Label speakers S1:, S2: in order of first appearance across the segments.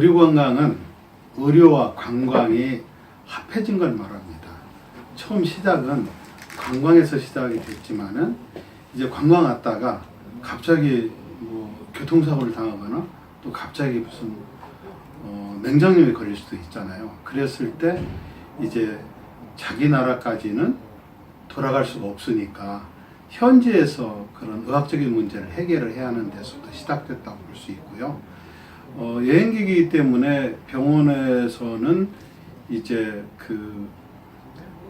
S1: 의료관광은 의료와 관광이 합해진 걸 말합니다. 처음 시작은 관광에서 시작이 됐지만은 이제 관광 왔다가 갑자기 뭐 교통사고를 당하거나 또 갑자기 무슨 어, 맹장염에 걸릴 수도 있잖아요. 그랬을 때 이제 자기 나라까지는 돌아갈 수가 없으니까 현지에서 그런 의학적인 문제를 해결을 해야 하는 데서부터 시작됐다고 볼 수 있고요. 어, 여행기이기 때문에 병원에서는 이제 그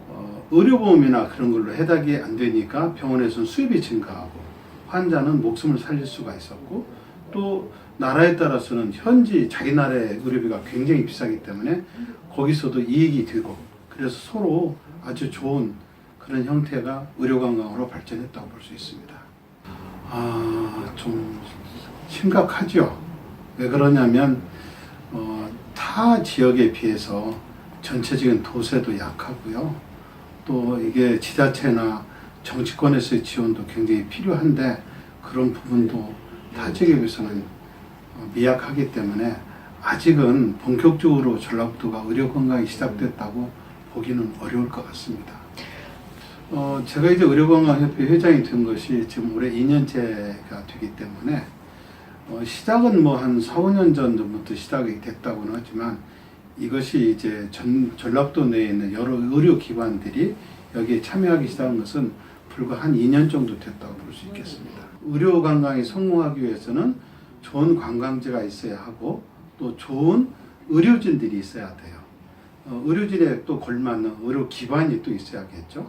S1: 어, 의료보험이나 그런 걸로 해당이 안 되니까 병원에서는 수입이 증가하고 환자는 목숨을 살릴 수가 있었고 또 나라에 따라서는 현지 자기 나라의 의료비가 굉장히 비싸기 때문에 거기서도 이익이 되고 그래서 서로 아주 좋은 그런 형태가 의료관광으로 발전했다고 볼 수 있습니다. 아, 좀 심각하죠. 왜 그러냐면 어, 타 지역에 비해서 전체적인 도세도 약하고요. 또 이게 지자체나 정치권에서의 지원도 굉장히 필요한데 그런 부분도 타 지역에 비해서는 어, 미약하기 때문에 아직은 본격적으로 전라북도가 의료 건강이 시작됐다고 보기는 어려울 것 같습니다. 어, 제가 이제 의료건강협회 회장이 된 것이 지금 올해 2년째가 되기 때문에 어, 시작은 뭐 한 4, 5년 전 전부터 시작이 됐다고는 하지만 이것이 이제 전, 전라도 내에 있는 여러 의료기관들이 여기에 참여하기 시작한 것은 불과 한 2년 정도 됐다고 볼 수 있겠습니다. 의료 관광이 성공하기 위해서는 좋은 관광지가 있어야 하고 또 좋은 의료진들이 있어야 돼요. 어, 의료진에 또 걸맞는 의료 기반이 또 있어야겠죠.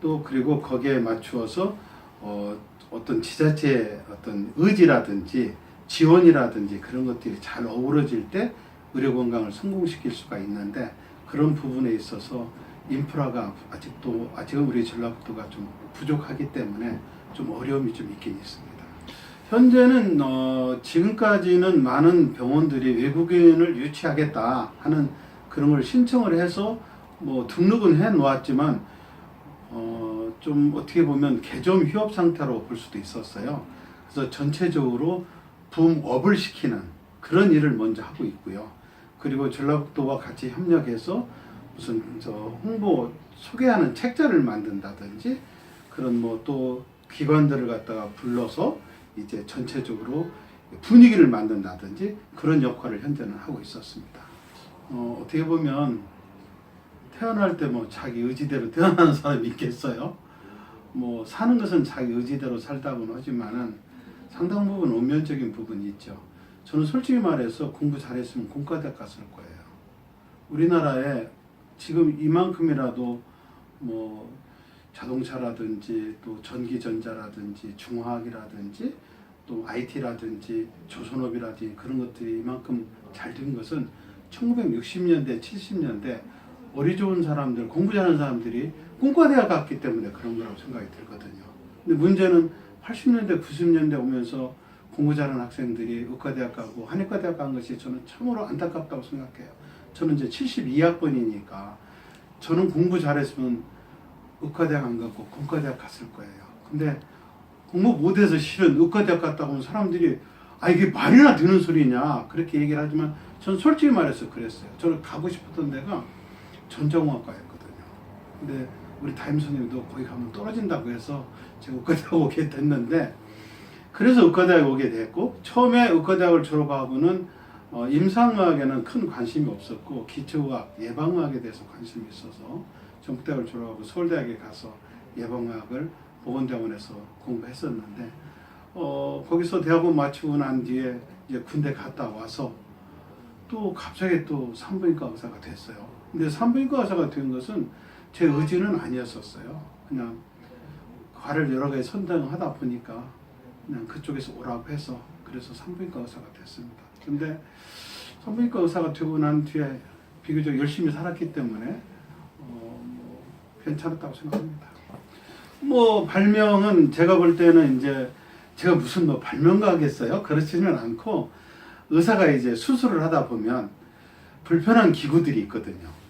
S1: 또 그리고 거기에 맞추어서 어, 어떤 지자체의 어떤 의지라든지 지원이라든지 그런 것들이 잘 어우러질 때 의료 건강을 성공시킬 수가 있는데 그런 부분에 있어서 인프라가 아직도 아직은 우리 전라북도가 좀 부족하기 때문에 좀 어려움이 좀 있긴 있습니다. 현재는 어, 지금까지는 많은 병원들이 외국인을 유치하겠다 하는 그런 걸 신청을 해서 뭐 등록은 해 놓았지만 어, 좀 어떻게 보면 개점 휴업 상태로 볼 수도 있었어요. 그래서 전체적으로 붐업을 시키는 그런 일을 먼저 하고 있고요. 그리고 전라북도와 같이 협력해서 무슨 저 홍보 소개하는 책자를 만든다든지 그런 뭐 또 기관들을 갖다가 불러서 이제 전체적으로 분위기를 만든다든지 그런 역할을 현재는 하고 있었습니다. 어, 어떻게 보면 태어날 때 뭐 자기 의지대로 태어나는 사람이 있겠어요? 뭐 사는 것은 자기 의지대로 살다고는 하지만은 상당 부분 운면적인 부분이 있죠. 저는 솔직히 말해서 공부 잘했으면 공과대학 갔을 거예요. 우리나라에 지금 이만큼이라도 뭐 자동차라든지 또 전기전자라든지 중화학이라든지 또 IT라든지 조선업이라든지 그런 것들이 이만큼 잘 된 것은 1960년대, 70년대 어리 좋은 사람들, 공부 잘하는 사람들이 꿈과 대학 갔기 때문에 그런 거라고 생각이 들거든요. 근데 문제는 80년대, 90년대 오면서 공부 잘하는 학생들이 의과대학 가고 한의과대학 간 것이 저는 참으로 안타깝다고 생각해요. 저는 이제 72학번이니까 저는 공부 잘했으면 의과대학 안 갔고 공과대학 갔을 거예요. 근데 공부 못해서 실은 의과대학 갔다 온 사람들이 아 이게 말이나 되는 소리냐 그렇게 얘기를 하지만 전 솔직히 말해서 그랬어요. 저는 가고 싶었던 데가 전자공학과였거든요. 근데 우리 담임 선생님도 거기 가면 떨어진다고 해서 제가 의과대학 오게 됐는데 그래서 의과대학 오게 됐고 처음에 의과대학을 졸업하고는 어, 임상의학에는 큰 관심이 없었고 기초의학, 예방의학에 대해서 관심이 있어서 전북대학을 졸업하고 서울대학에 가서 예방의학을 보건대원에서 공부했었는데 어, 거기서 대학원 마치고 난 뒤에 이제 군대 갔다 와서 또 갑자기 또 산부인과 의사가 됐어요. 근데 산부인과 의사가 된 것은 제 의지는 아니었었어요. 그냥 과를 여러 개 선정하다 보니까 그냥 그쪽에서 오라고 해서 그래서 산부인과 의사가 됐습니다. 근데 산부인과 의사가 되고 난 뒤에 비교적 열심히 살았기 때문에 어, 뭐 괜찮았다고 생각합니다. 뭐 발명은 제가 볼 때는 이제 제가 무슨 뭐 발명가겠어요? 그렇지는 않고 의사가 이제 수술을 하다 보면 불편한 기구들이 있거든요.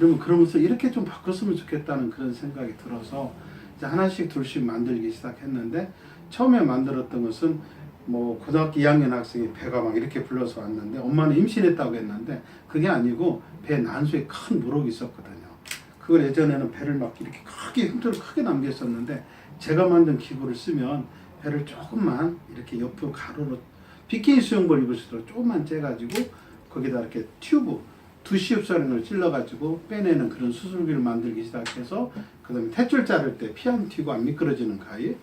S1: 그러면 그러면서 이렇게 좀 바꿨으면 좋겠다는 그런 생각이 들어서 이제 하나씩 둘씩 만들기 시작했는데 처음에 만들었던 것은 뭐 고등학교 2학년 학생이 배가 막 이렇게 불러서 왔는데 엄마는 임신했다고 했는데 그게 아니고 배 난수에 큰 무럭이 있었거든요. 그걸 예전에는 배를 막 이렇게 크게 힘들을 크게 남겼었는데 제가 만든 기구를 쓰면 배를 조금만 이렇게 옆으로 가로로 비키니 수영복 수도 조금만 째가지고 거기다 이렇게 튜브 두시흡사령을 찔러가지고 빼내는 그런 수술기를 만들기 시작해서 그 다음에 탯줄 자를 때 피 안 튀고 안 미끄러지는 가위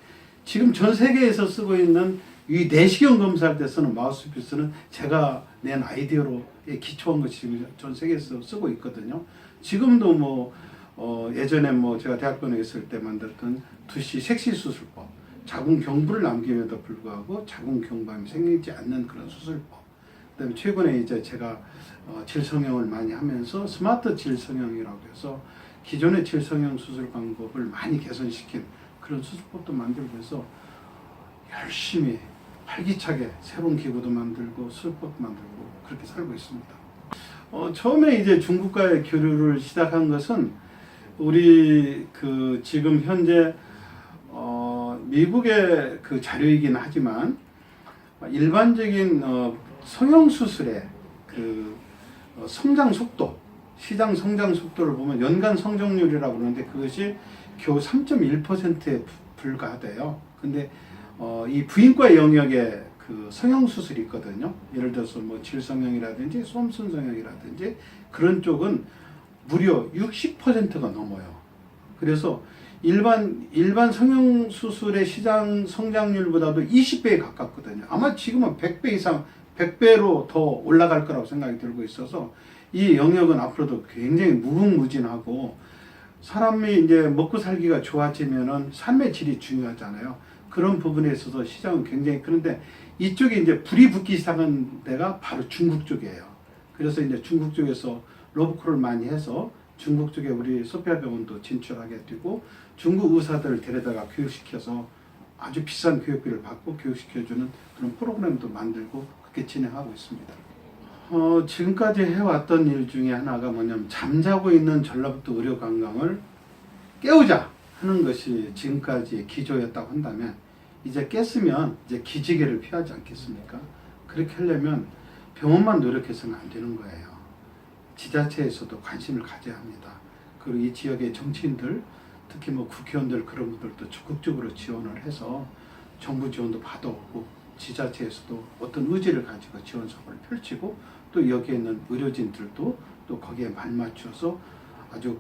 S1: 지금 전 세계에서 쓰고 있는 이 내시경 검사할 때 쓰는 마우스피스는 제가 낸 아이디어로 기초한 것이 지금 전 세계에서 쓰고 있거든요. 지금도 뭐 어, 예전에 뭐 제가 대학병원에 있을 때 만들었던 두시 색시 수술법, 자궁 경부를 남김에도 불구하고 자궁 경부암이 생기지 않는 그런 수술법. 그다음에 최근에 이제 제가 어, 질성형을 많이 하면서 스마트 질성형이라고 해서 기존의 질성형 수술 방법을 많이 개선시킨 그런 수술법도 만들고 해서 열심히 활기차게 새로운 기구도 만들고 수술법도 만들고 그렇게 살고 있습니다. 어, 처음에 이제 중국과의 교류를 시작한 것은 우리 그 지금 현재 어, 미국의 그 자료이긴 하지만 일반적인 어, 성형 수술의 그 어, 성장 속도, 시장 성장 속도를 보면 연간 성장률이라고 그러는데 그것이 겨우 3.1%에 불과하대요. 근데 어, 이 부인과 영역에 그 성형 수술이 있거든요. 예를 들어서 뭐 질성형이라든지 솜순 성형이라든지 그런 쪽은 무려 60%가 넘어요. 그래서 일반 일반 성형 수술의 시장 성장률보다도 20배에 가깝거든요. 아마 지금은 100배 이상 100배로 더 올라갈 거라고 생각이 들고 있어서 이 영역은 앞으로도 굉장히 무궁무진하고 사람이 이제 먹고 살기가 좋아지면은 삶의 질이 중요하잖아요. 그런 부분에 있어서 시장은 굉장히 그런데 이쪽에 이제 불이 붙기 시작한 데가 바로 중국 쪽이에요. 그래서 이제 중국 쪽에서 로브콜을 많이 해서 중국 쪽에 우리 소피아 병원도 진출하게 되고 중국 의사들을 데려다가 교육시켜서 아주 비싼 교육비를 받고 교육시켜주는 그런 프로그램도 만들고 그렇게 진행하고 있습니다. 어, 지금까지 해왔던 일 중에 하나가 뭐냐면 잠자고 있는 전라북도 의료 관광을 깨우자 하는 것이 지금까지 기조였다고 한다면 이제 깼으면 이제 기지개를 피하지 않겠습니까? 그렇게 하려면 병원만 노력해서는 안 되는 거예요. 지자체에서도 관심을 가져야 합니다. 그리고 이 지역의 정치인들, 특히 뭐 국회의원들 그런 분들도 적극적으로 지원을 해서 정부 지원도 받아오고 지자체에서도 어떤 의지를 가지고 지원 사업을 펼치고 또 여기에 있는 의료진들도 또 거기에 말맞춰서 아주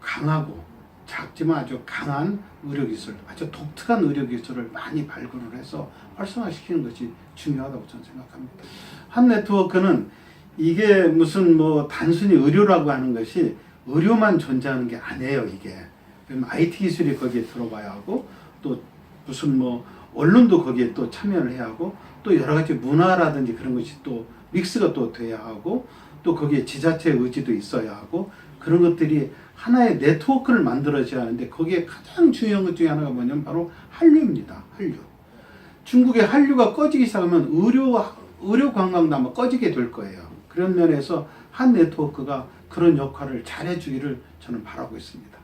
S1: 강하고 작지만 아주 강한 의료기술, 아주 독특한 의료기술을 많이 발굴을 해서 활성화시키는 것이 중요하다고 저는 생각합니다. 한 네트워크는 이게 무슨 뭐 단순히 의료라고 하는 것이 의료만 존재하는 게 아니에요, 이게. IT 기술이 거기에 들어가야 하고 또 무슨 뭐 언론도 거기에 또 참여를 해야 하고 또 여러 가지 문화라든지 그런 것이 또 믹스가 또 돼야 하고 또 거기에 지자체 의지도 있어야 하고 그런 것들이 하나의 네트워크를 만들어져야 하는데 거기에 가장 중요한 것 중에 하나가 뭐냐면 바로 한류입니다. 한류. 중국의 한류가 꺼지기 시작하면 의료 의료 관광도 아마 꺼지게 될 거예요. 그런 면에서 한 네트워크가 그런 역할을 잘 해주기를 저는 바라고 있습니다.